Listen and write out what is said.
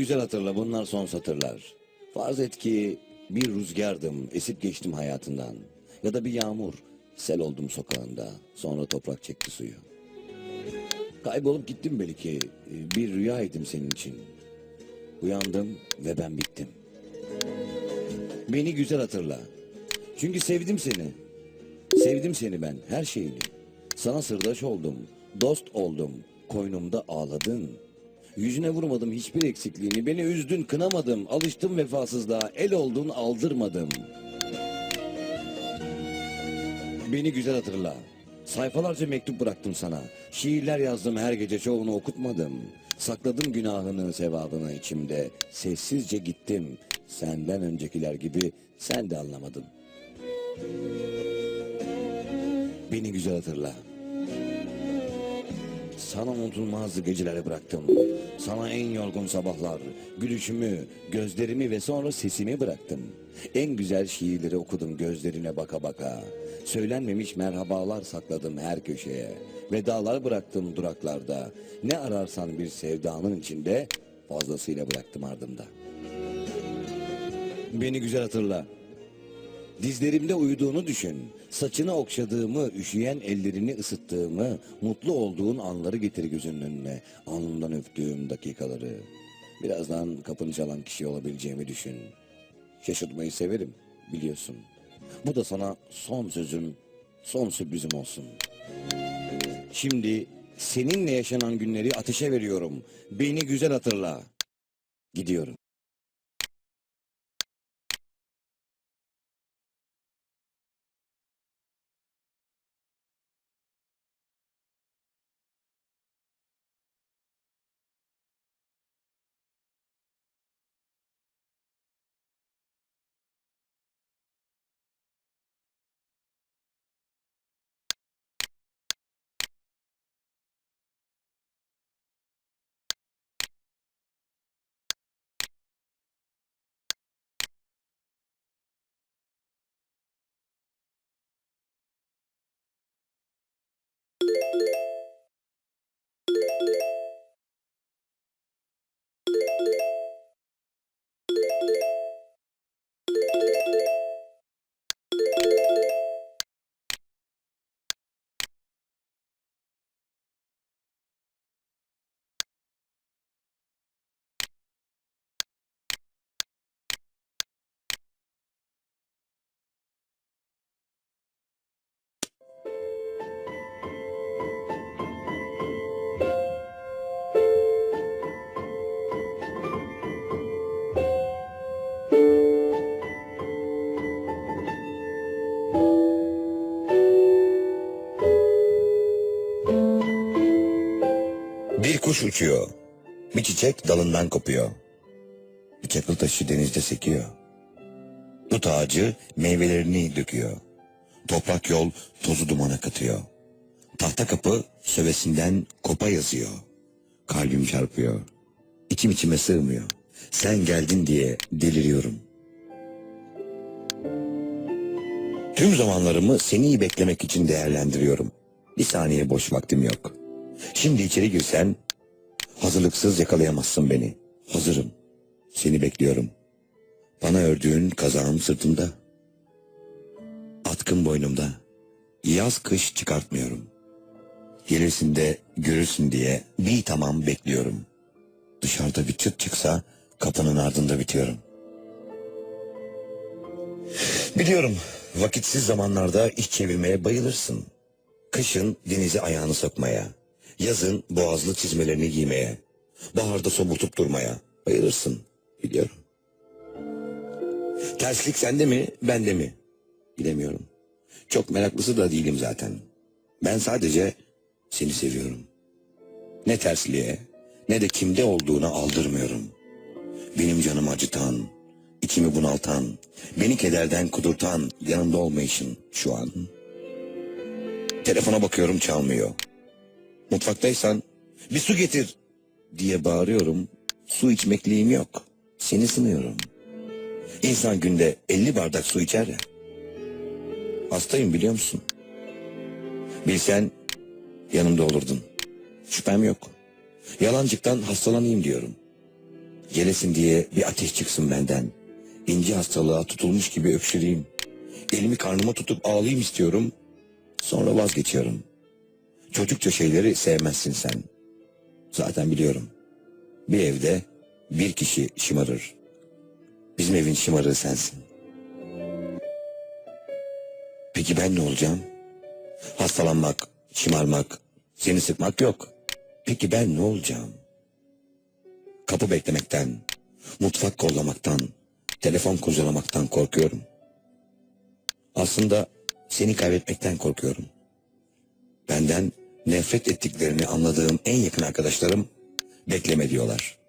güzel hatırla bunlar son satırlar. Farz et ki bir rüzgardım, esip geçtim hayatından. Ya da bir yağmur, sel oldum sokağında. Sonra toprak çekti suyu. Kaybolup gittim belki. e, Bir rüyaydım senin için. Uyandım ve ben bittim. Beni güzel hatırla. Çünkü sevdim seni. Sevdim seni ben, her şeyini. Sana sırdaş oldum, dost oldum. Koynumda ağladın. Yüzüne vurmadım hiçbir eksikliğini. Beni üzdün, kınamadım. Alıştım vefasızlığa. El oldun, aldırmadım. Beni güzel hatırla. Sayfalarca mektup bıraktım sana. Şiirler yazdım her gece çoğunu okutmadım. Sakladım günahını, sevabını içimde. Sessizce gittim. Senden öncekiler gibi sen de anlamadın. Beni güzel hatırla. Sana unutulmaz geceleri bıraktım. Sana en yorgun sabahlar, gülüşümü, gözlerimi ve sonra sesimi bıraktım. En güzel şiirleri okudum gözlerine baka baka. Söylenmemiş merhabalar sakladım her köşeye. Vedalar bıraktım duraklarda. Ne ararsan bir sevdanın içinde fazlasıyla bıraktım ardımda. Beni güzel hatırla. Dizlerimde uyuduğunu düşün. Saçını okşadığımı, üşüyen ellerini ısıttığımı, mutlu olduğun anları getir gözünün önüne. Alnından öptüğüm dakikaları. Birazdan kapını çalan kişi olabileceğimi düşün. Şaşırtmayı severim, biliyorsun. Bu da sana son sözüm, son sürprizim olsun. Şimdi seninle yaşanan günleri ateşe veriyorum. Beni güzel hatırla. Gidiyorum. Música kuş uçuyor. Bir çiçek dalından kopuyor. Bir çakıl taşı denizde sekiyor. Dut ağacı meyvelerini döküyor. Toprak yol tozu dumana katıyor. Tahta kapı sövesinden kopa yazıyor. Kalbim çarpıyor. İçim içime sığmıyor. Sen geldin diye deliriyorum. Tüm zamanlarımı seni beklemek için değerlendiriyorum. Bir saniye boş vaktim yok. Şimdi içeri girsen hazırlıksız yakalayamazsın beni. Hazırım. Seni bekliyorum. Bana ördüğün kazağım sırtımda. Atkım boynumda. Yaz kış çıkartmıyorum. Gelirsin de görürsün diye bir tamam bekliyorum. Dışarıda bir çıt çıksa kapının ardında bitiyorum. Biliyorum vakitsiz zamanlarda iş çevirmeye bayılırsın. Kışın denize ayağını sokmaya, yazın boğazlı çizmelerini giymeye, baharda sobutup durmaya bayılırsın biliyorum. Terslik sende mi, bende mi? Bilemiyorum. Çok meraklısı da değilim zaten. Ben sadece seni seviyorum. Ne tersliğe, ne de kimde olduğuna aldırmıyorum. Benim canımı acıtan, içimi bunaltan, beni kederden kudurtan yanımda olmayışın şu an. Telefona bakıyorum çalmıyor. Mutfaktaysan bir su getir diye bağırıyorum. Su içmekliğim yok. Seni sınıyorum. İnsan günde 50 bardak su içer ya. Hastayım biliyor musun? Bilsen yanımda olurdun. Şüphem yok. Yalancıktan hastalanayım diyorum. Gelesin diye bir ateş çıksın benden. İnci hastalığa tutulmuş gibi öksüreyim. Elimi karnıma tutup ağlayayım istiyorum. Sonra vazgeçiyorum. Çocukça şeyleri sevmezsin sen. Zaten biliyorum. Bir evde bir kişi şımarır. Bizim evin şımarığı sensin. Peki ben ne olacağım? Hastalanmak, şımarmak, seni sıkmak yok. Peki ben ne olacağım? Kapı beklemekten, mutfak kollamaktan, telefon kurcalamaktan korkuyorum. Aslında seni kaybetmekten korkuyorum. Benden nefret ettiklerini anladığım en yakın arkadaşlarım bekleme diyorlar.